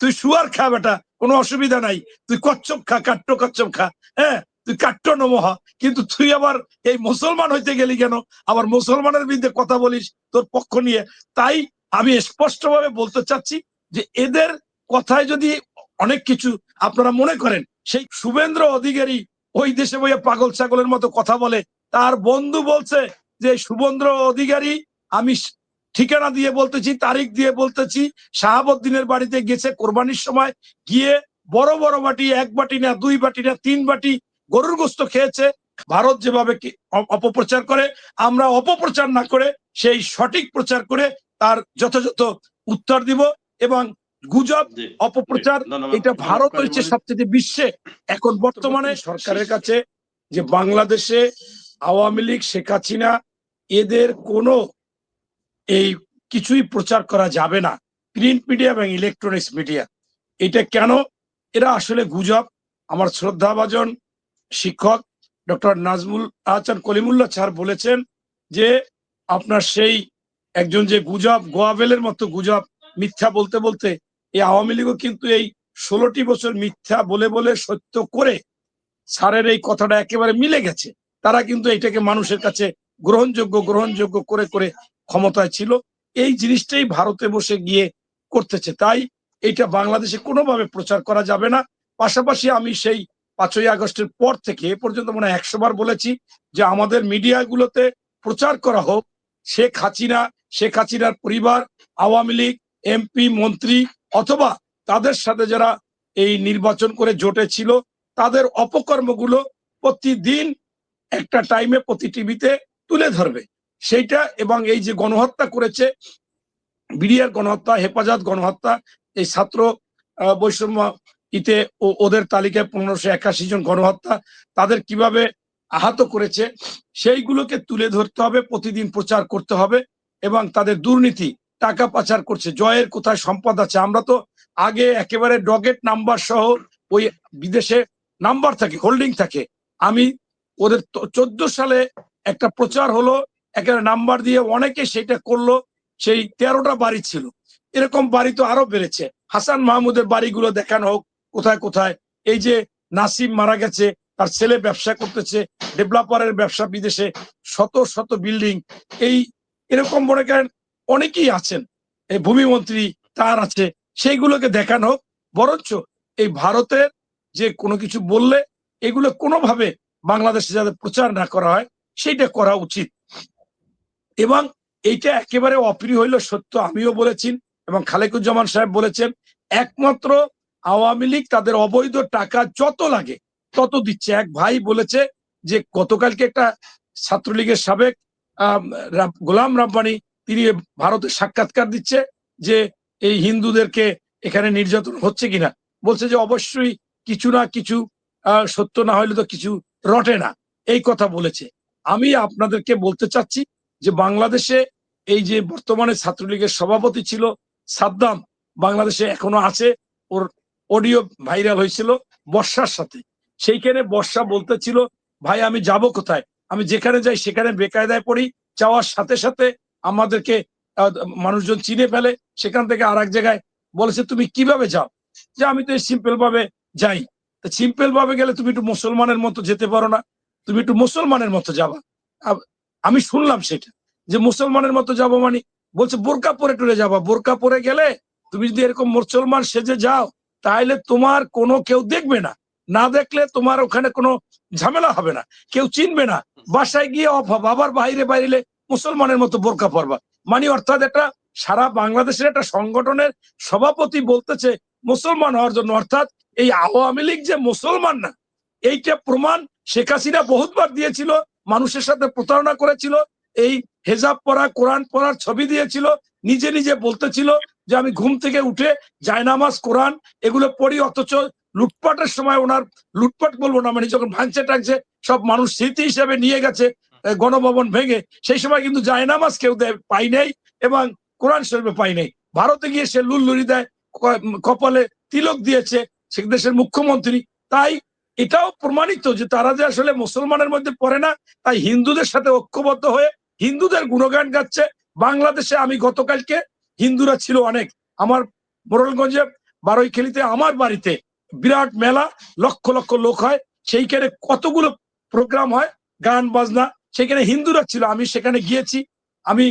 তুই শুয়ার খা বেটা, কোনো অসুবিধা নাই। তুই কচ্ছপ খা, কাট্ট কচ্ছপ খা হ্যাঁ? তুই কাট্ট নমহ কিন্তু তুই আবার এই মুসলমান হইতে গেলি কেন? আবার মুসলমানের বিরুদ্ধে কথা বলিস তোর পক্ষ নিয়ে। তাই আমি স্পষ্টভাবে বলতে চাচ্ছি যে এদের কথায় যদি অনেক কিছু আপনারা মনে করেন, সেই শুভেন্দ্র অধিকারী ওই দেশে বইয়া পাগল ছাগলের মতো কথা বলে। তার বন্ধু বলছে যে, শুভেন্দ্র অধিকারী, আমি ঠিকানা দিয়ে বলতেছি তারিখ দিয়ে বলতেছি শাহাবুদ্দিনের বাড়িতে গেছে কোরবানির সময় গিয়ে বড় বড় বাটি এক বাটি না দুই বাটি না তিন বাটি গরুর গোস্ত খেয়েছে। ভারত যেভাবে অপপ্রচার করে আমরা অপপ্রচার না করে সেই সঠিক প্রচার করে তার যথাযথ উত্তর দিব এবং গুজব অপপ্রচার এটা ভারত হচ্ছে সবচেয়ে বিশ্বে। এখন বর্তমানে সরকারের কাছে যে বাংলাদেশে আওয়ামী লীগ শেখ হাসিনা এদের কোনো এই কিছুই প্রচার করা যাবে না। প্রিন্ট মিডিয়া এবং ইলেকট্রনিক্স মিডিয়া। এটা কেন? এরা আসলে গুজব। আমার শ্রদ্ধাভাজন শিক্ষক ডক্টর নাজমুল আহসান কলিমুল্লাহ স্যার বলেছেন যে, আপনার সেই একজন যে গুজব, গোয়াবেলের মতো গুজব, মিথ্যা বলতে বলতে, এই আওয়ামী লীগও কিন্তু এই ষোলোটি বছর মিথ্যা বলে বলে সত্য করে স্যারের এই কথাটা একেবারে মিলে গেছে। তারা কিন্তু এটাকে মানুষের কাছে গ্রহণযোগ্য গ্রহণযোগ্য করে করে ক্ষমতায় ছিল, এই জিনিসটাই ভারতে বসে গিয়ে করতেছে। তাই এটা বাংলাদেশে কোনোভাবে প্রচার করা যাবে না। পাশাপাশি আমি সেই পাঁচই আগস্টের পর থেকে, এ পর্যন্ত মনে হয় একশো বার বলেছি যে আমাদের মিডিয়াগুলোতে প্রচার করা হোক। শেখ হাসিনা, শেখ হাসিনার পরিবার, আওয়ামী লীগ, এমপি, মন্ত্রী অথবা তাদের সাথে যারা এই নির্বাচন করে জোটে ছিল, তাদের অপকর্মগুলো প্রতিদিন একটা টাইমে প্রতি টিভিতে তুলে ধরবে। সেইটা এবং এই যে গণহত্যা করেছে, বিডিআর গণহত্যা, হেফাজত গণহত্যা, এই ছাত্র বৈষম্য ইতে ওদের তালিকায় পনেরোশো একাশি জন গণহত্যা, তাদের কীভাবে আহত করেছে, সেইগুলোকে তুলে ধরতে হবে, প্রতিদিন প্রচার করতে হবে এবং তাদের দুর্নীতি, টাকা পাচার করছে, জয়ের কোথায় সম্পদ আছে, আমরা তো আগে একেবারে ডগেট নাম্বার সহ ওই বিদেশে নাম্বার থাকে, হোল্ডিং থাকে, আমি ওদের চোদ্দ সালে একটা প্রচার হলো একেবারে নাম্বার দিয়ে অনেকে সেটা করল, সেই তেরোটা বাড়ি ছিল। এরকম বাড়ি তো আরও বেড়েছে। হাসান মাহমুদের বাড়িগুলো দেখানো হোক, কোথায় কোথায়। এই যে নাসিম মারা গেছে, তার ছেলে ব্যবসা করতেছে, ডেভেলপারের ব্যবসা বিদেশে, শত শত বিল্ডিং। এই এরকম মনে করেন অনেকেই আছেন। এই ভূমিমন্ত্রী তার আছে, সেইগুলোকে দেখানো হোক। বরঞ্চ এই ভারতের যে কোনো কিছু বললে, এগুলো কোনোভাবে বাংলাদেশে যাতে প্রচার না করা হয়, সেইটা করা উচিত। এবং এইটা একেবারে অপ্রিয় হইল, সত্য আমিও বলেছি এবং খালেকুজ্জামান সাহেব বলেছেন, একমাত্র আওয়ামী লীগ তাদের অবৈধ টাকা যত লাগে তত দিচ্ছে। এক ভাই বলেছে যে গতকালকে একটা ছাত্রলীগের সাবেক গোলাম রাব্বানি, তিনি ভারতে সাক্ষাৎকার দিচ্ছে যে এই হিন্দুদেরকে এখানে নির্যাতন হচ্ছে কিনা। বলছে যে অবশ্যই কিছু না কিছু সত্য না হইলে তো কিছু রটে না। এই কথা বলেছে। আমি আপনাদেরকে বলতে চাচ্ছি যে বাংলাদেশে এই যে বর্তমানে ছাত্রলীগের সভাপতি ছিল সাদ্দাম, বাংলাদেশে এখনও আছে। ওর অডিও ভাইরাল হয়েছিল বর্ষার সাথে। সেইখানে বর্ষা বলতেছিল, ভাই, আমি যাব কোথায়? আমি যেখানে যাই সেখানে বেকায়দায় পড়ি। যাওয়ার সাথে সাথে আমাদেরকে মানুষজন চিনে ফেলে। সেখান থেকে আর জায়গায় বলেছে, তুমি কীভাবে যাও? যে আমি তো সিম্পল ভাবে যাই। সিম্পল ভাবে গেলে তুমি একটু মুসলমানের মতো যেতে পারো না। তুমি একটু মুসলমানের মতো যাবা। আমি শুনলাম সেটা, যে মুসলমানের মতো যাব মানে বলছে বোরকা পরে টুরে যাবা, বোরকা পরে গেলে তুমি যদি এরকম মুসলমান সেজে যাও তাহলে তোমার কোনো কেউ দেখবে না। না দেখলে তোমার ওখানে কোনো ঝামেলা হবে না, কেউ চিনবে না। বাসায় গিয়ে অভাব আবার বাইরে বাইরে মুসলমানের মতো বোরকা পরবা। মানে অর্থাৎ একটা সারা বাংলাদেশের একটা সংগঠনের সভাপতি বলতেছে মুসলমান হওয়ার জন্য, অর্থাৎ এই আওয়ামী লীগ যে মুসলমান না, এইটা প্রমাণ শেখ হাসিনা বহুতবার দিয়েছিল মানুষের সাথে প্রতারণা করেছিল, এই হেজাব পরা কোরআন পড়ার ছবি দিয়েছিল, নিজে নিজে বলতেছিল যে আমি ঘুম থেকে উঠে জায়নামাজ, কোরআন এগুলো পড়ি, অথচ লুটপাটের সময় ওনার, লুটপাট বলব না মানে যখন ভাঙছে টাঙছে সব মানুষ স্মৃতি হিসেবে নিয়ে গেছে গণভবন ভেঙে, সেই সময় কিন্তু জায়নামাজ কেউ দেয় পাই নাই এবং কোরআন শরীফে পাই নাই। ভারতে গিয়ে সে লুল্লুরি দেয় কপালে তিলক দিয়েছে, সে দেশের মুখ্যমন্ত্রী, তাই এটাও প্রমাণিত যে তারা যে আসলে মুসলমানের মধ্যে পড়ে না, তাই হিন্দুদের সাথে ঐক্যবদ্ধ হয়ে হিন্দুদের গুণগান গাচ্ছে। বাংলাদেশে আমি গতকালকে হিন্দুরা ছিল অনেক। আমার মোরলগঞ্জে বারৈখালীতে, আমার বাড়িতে বিরাট মেলা, লক্ষ লক্ষ লোক হয়। সেইখানে কতগুলো প্রোগ্রাম হয়, গান, বাজনা, সেখানে হিন্দুরা ছিল। আমি সেখানে গিয়েছি। আমি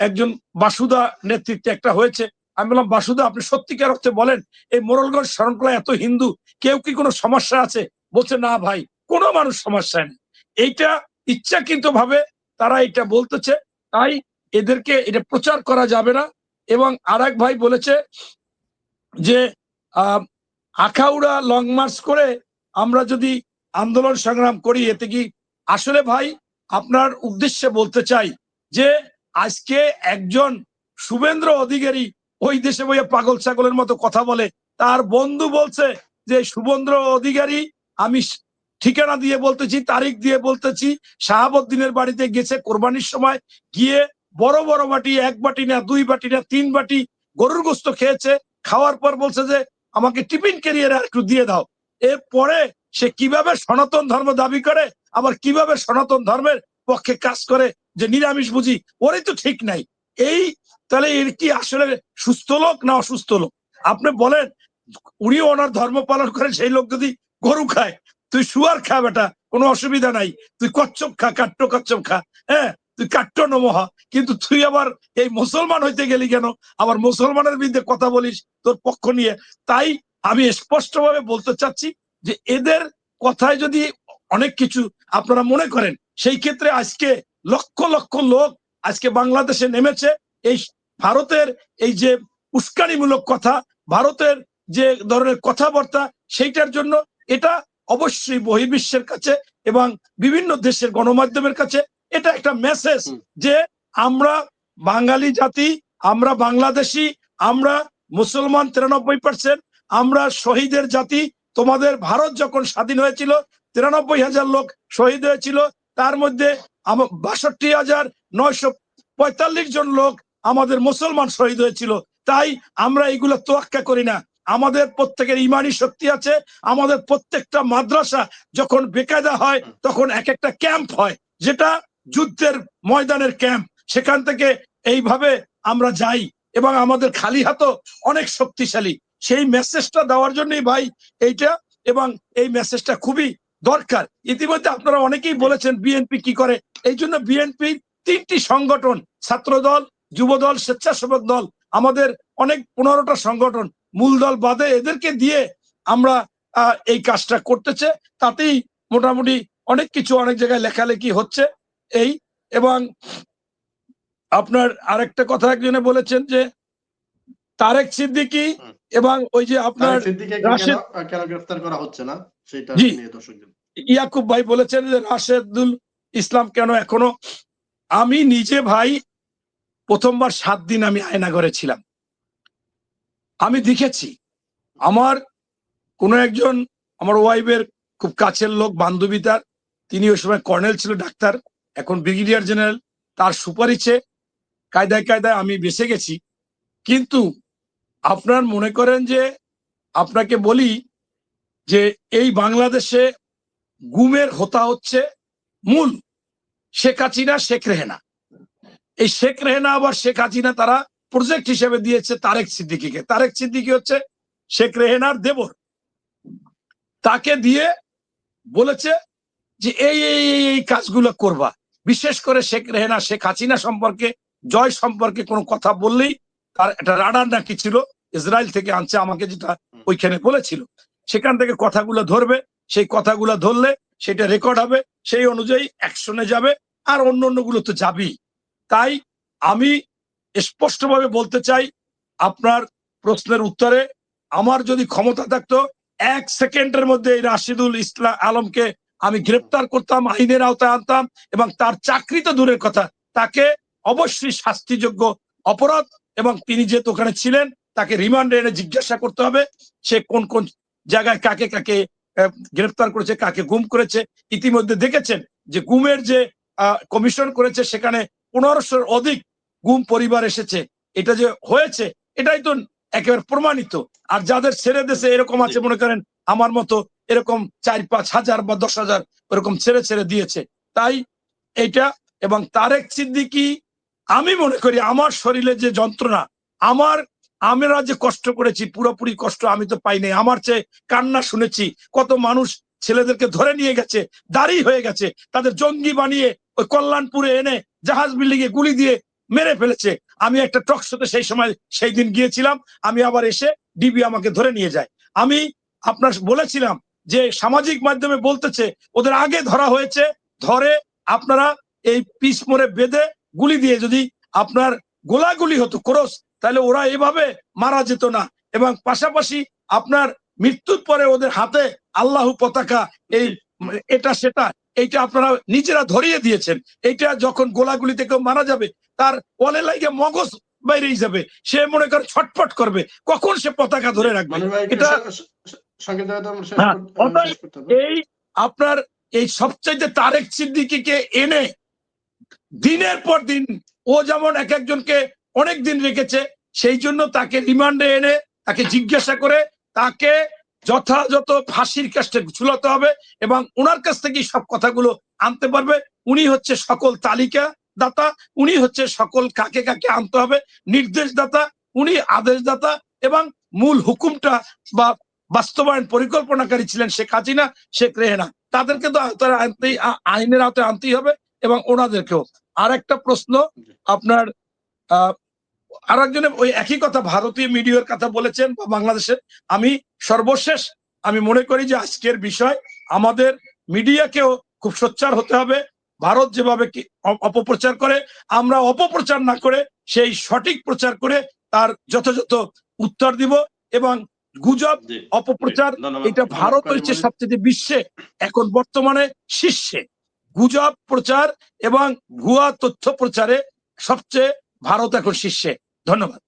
একজন বাসুদা নেতৃত্বে একটা হয়েছে। আমি বললাম, বাসুদা, আপনি সত্যিকার অর্থে বলেন, এই মোরলগঞ্জ শরণকলা এত হিন্দু, কেউ কি কোনো সমস্যা আছে? বলছে, না ভাই, কোনো মানুষ সমস্যা নেই। এইটা ইচ্ছাকৃত ভাবে তারা এটা বলতেছে, তাই এদেরকে এটা প্রচার করা যাবে না। এবং আর ভাই বলেছে যে আখাউড়া লং মার্চ করে আমরা যদি আন্দোলন সংগ্রাম করি, এতে কি আসলে ভাই আপনার উদ্দেশ্যে বলতে চাই যে, আজকে একজন শুভেন্দ্র অধিকারী ওই দেশে বইয়ে পাগল ছাগলের মতো কথা বলে, তার বন্ধু বলছে যে, শুভেন্দ্র অধিকারী আমি ঠিকানা দিয়ে বলতেছি, তারিখ দিয়ে বলতেছি, শাহাবুদ্দিনের বাড়িতে গেছে কোরবানির সময়, গিয়ে বড় বড় বাটি, এক বাটি না, দুই বাটি না, তিন বাটি গরুর গোস্ত খেয়েছে, খাওয়ার পর বলছে যে, আমাকে টিফিন ক্যারিয়ার একটু দিয়ে দাও। এরপরে সে কীভাবে সনাতন ধর্ম দাবি করে, আবার কীভাবে সনাতন ধর্মের পক্ষে কাজ করে, যে নিরামিষ বুঝি, ওরই তো ঠিক নাই। এই, তাহলে এর কি আসলে সুস্থ লোক না অসুস্থ লোক? আপনি বলেন উনি ওনার ধর্ম পালন করেন, সেই লোক যদি গরু খায়, তুই শুয়ার খা বেটা, কোনো অসুবিধা নাই। তুই কচ্ছপ খা, কাট্ট কচ্ছপ খা হ্যাঁ? তুই কাট্ট নমহ কিন্তু তুই আবার এই মুসলমান হইতে গেলি কেন? আবার মুসলমানের বিরুদ্ধে কথা বলিস তোর পক্ষ নিয়ে। তাই আমি স্পষ্টভাবে বলতে চাচ্ছি যে এদের কথায় যদি অনেক কিছু আপনারা মনে করেন, সেই ক্ষেত্রে আজকে লক্ষ লক্ষ লোক আজকে বাংলাদেশে নেমেছে। এই ভারতের এই যে উস্কানিমূলক কথা, ভারতের যে ধরনের কথাবার্তা, সেইটার জন্য এটা অবশ্যই বহির্বিশ্বের কাছে এবং বিভিন্ন দেশের গণমাধ্যমের কাছে এটা একটা মেসেজ যে আমরা বাঙালি জাতি আমরা বাংলাদেশি আমরা মুসলমান তিরানব্বই পার্সেন্ট আমরা শহীদের জাতি। তোমাদের ভারত যখন স্বাধীন হয়েছিল তিরানব্বই হাজার লোক শহীদ হয়েছিল তার মধ্যে বাষট্টি হাজার নয়শো পঁয়তাল্লিশ জন লোক আমাদের মুসলমান শহীদ হয়েছিল। তাই আমরা এগুলো তোয়াক্কা করি না। আমাদের প্রত্যেকের ইমানি শক্তি আছে আমাদের প্রত্যেকটা মাদ্রাসা যখন বেকায়দা হয় তখন এক একটা ক্যাম্প হয় যেটা যুদ্ধের ময়দানের ক্যাম্প। সেখান থেকে এইভাবে আমরা যাই এবং আমাদের খালি হাতও অনেক শক্তিশালী। সেই মেসেজটা দেওয়ার জন্যই ভাই এইটা এবং এই মেসেজটা খুবই দরকার। ইতিমধ্যে আপনারা অনেকেই বলেছেন বিএনপি কি করে। এই জন্য বিএনপি তিনটি সংগঠন ছাত্র দল যুব দল স্বেচ্ছাসেবক দল আমাদের অনেক পনেরোটা সংগঠন। মূল দল বাদে এদেরকে দিয়ে আমরা আহ, এই কাজটা করতেছে। তাতেই মোটামুটি অনেক কিছু অনেক জায়গায় লেখালেখি হচ্ছে এই। এবং আপনার আরেকটা কথা একজনে বলেছেন যে তারেক সিদ্দিকি এবং ওই যে আপনার গ্রেফতার করা হচ্ছে না? সেটা জি। ইয়াকুব ভাই বলেছেন যে রাশেদুল ইসলাম কেন এখনও আমি নিজে ভাই প্রথমবার সাত দিন আমি আয়নাগরে ছিলাম। আমি দেখেছি। আমার কোনো একজন, আমার ওয়াইফের খুব কাছের লোক, বান্ধবী তার, তিনি ওই সময় কর্নেল ছিল, ডাক্তার, এখন ব্রিগেডিয়ার জেনারেল তার সুপারিশে কায়দায় কায়দায় আমি বেঁচে গেছি। কিন্তু আপনার মনে করেন যে, আপনাকে বলি যে, এই বাংলাদেশে গুমের হতা হচ্ছে মূল। শেখ হাসিনা, শেখ রেহেনা। এই শেখ রেহেনা আবার শেখ হাসিনা তারা প্রজেক্ট হিসেবে দিয়েছে তারেক সিদ্দিকিকে। তারেক সিদ্দিকি হচ্ছে শেখ রেহেনার দেবর। তাকে দিয়ে বলেছে যে এই এই এই কাজগুলো করবা। বিশেষ করে শেখ রেহেনা, শেখ হাসিনা সম্পর্কে, জয় সম্পর্কে কোনো কথা বললেই তার একটা রাডার নাকি ছিল, ইসরায়েল থেকে আনছে আমাকে যেটা ওইখানে বলেছিল। সেখান থেকে কথাগুলো ধরবে, সেই কথাগুলো ধরলে সেটা রেকর্ড হবে, সেই অনুযায়ী অ্যাকশনে যাবে, আর অন্য অন্যগুলো তো যাবেই। তাই আমি স্পষ্টভাবে বলতে চাই আপনার প্রশ্নের উত্তরে আমার যদি ক্ষমতা থাকতো এক সেকেন্ডের মধ্যে এই রাশিদুল ইসলাম আলমকে আমি গ্রেপ্তার করতাম আইনের আওতায় আনতাম এবং তার চাকরি তো দূরের কথা। তাকে অবশ্যই শাস্তিযোগ্য অপরাধ এবং তিনি যেহেতু ওখানে ছিলেন তাকে রিমান্ডে এনে জিজ্ঞাসা করতে হবে সে কোন কোন জায়গায় কাকে কাকে আহ, গ্রেফতার করেছে কাকে গুম করেছে। ইতিমধ্যে দেখেছেন যে গুমের যে কমিশন করেছে সেখানে পনেরোশোর অধিক গুম পরিবার এসেছে এটা যে হয়েছে এটাই তো একেবারে প্রমাণিত। আর যাদের ছেড়ে দেশে এরকম আছে মনে করেন আমার মতো এরকম চার পাঁচ হাজার বা দশ হাজার এরকম ছেড়ে ছেড়ে দিয়েছে। তাই এটা এবং তারেক সিদ্দিকি আমি মনে করি আমার শরীরে যে যন্ত্রণা আমার আমরা যে কষ্ট করেছি পুরোপুরি কষ্ট আমি তো পাই নাই আমার চেয়ে কান্না শুনেছি কত মানুষ ছেলেদেরকে ধরে নিয়ে গেছে দাড়ি হয়ে গেছে তাদের জঙ্গি বানিয়ে ওই কল্যাণপুরে এনে জাহাজ বিল্ডিং এ গুলি দিয়ে মেরে ফেলেছে। আমি একটা টক শোতে সেই সময় সেই দিন গিয়েছিলাম। আমি আবার এসে ডিবি আমাকে ধরে নিয়ে যায়। আমি আপনার বলেছিলাম যে সামাজিক মাধ্যমে বলতেছে, ওদের আগে ধরা হয়েছে, ধরে আপনারা এই পিস মোড়ে বেঁধে গুলি দিয়ে যদি আপনার গোলাগুলি হতো ক্রস, তাহলে ওরা এভাবে মারা যেত না। এবং পাশাপাশি আপনার মৃত্যুর পরে ওদের হাতে আল্লাহ পতাকা, এই এটা সেটা, এইটা আপনারা নিজেরা ধরিয়ে দিয়েছেন। এইটা যখন গোলাগুলিতে কেউ মারা যাবে তার ওয়ালে লাগে মগজ বাইরেই যাবে। সে মনে করে ছটফট করবে। কখন সে পতাকা ধরে রাখবে? এটা- হ্যাঁ। এই আপনার এই সবচাইতে তারেক সিদ্দিকিকে এনে দিনের পর দিন ও যেমন এক একজনকে অনেক দিন রেখেছে সেই জন্য তাকে রিমান্ডে এনে তাকে জিজ্ঞাসা করে তাকে যথাযথ ফাঁসির কাছে ঝুলাতে হবে এবং ওনার কাছ থেকে সব কথাগুলো আনতে পারবে। উনি হচ্ছে সকল তালিকা। দাতা, উনি হচ্ছে সকল কাকে কাকে আনতে হবে, নির্দেশদাতা, উনি আদেশদাতা এবং মূল হুকুমটা বা বাস্তবায়ন পরিকল্পনাকারী ছিলেন শেখ হাসিনা, শেখ রেহেনা। তাদেরকে তো আনতেই আইনের আওতায় আনতেই হবে এবং ওনাদেরকেও। আর একটা প্রশ্ন, আপনার আর একজনে ওই একই কথা ভারতীয় মিডিয়ার কথা বলেছেন বা বাংলাদেশের। আমি সর্বশেষ, আমি মনে করি যে আজকের বিষয়, আমাদের মিডিয়াকেও খুব সোচ্চার হতে হবে। ভারত যেভাবে অপপ্রচার করে আমরা অপপ্রচার না করে সেই সঠিক প্রচার করে তার যথাযথ উত্তর দিব এবং গুজব অপপ্রচার এটা ভারত হচ্ছে সবচেয়ে বিশ্বে এখন বর্তমানে শীর্ষে। গুজব প্রচার এবং ভুয়া তথ্য প্রচারে সবচেয়ে ভারত এখন শীর্ষে। ধন্যবাদ।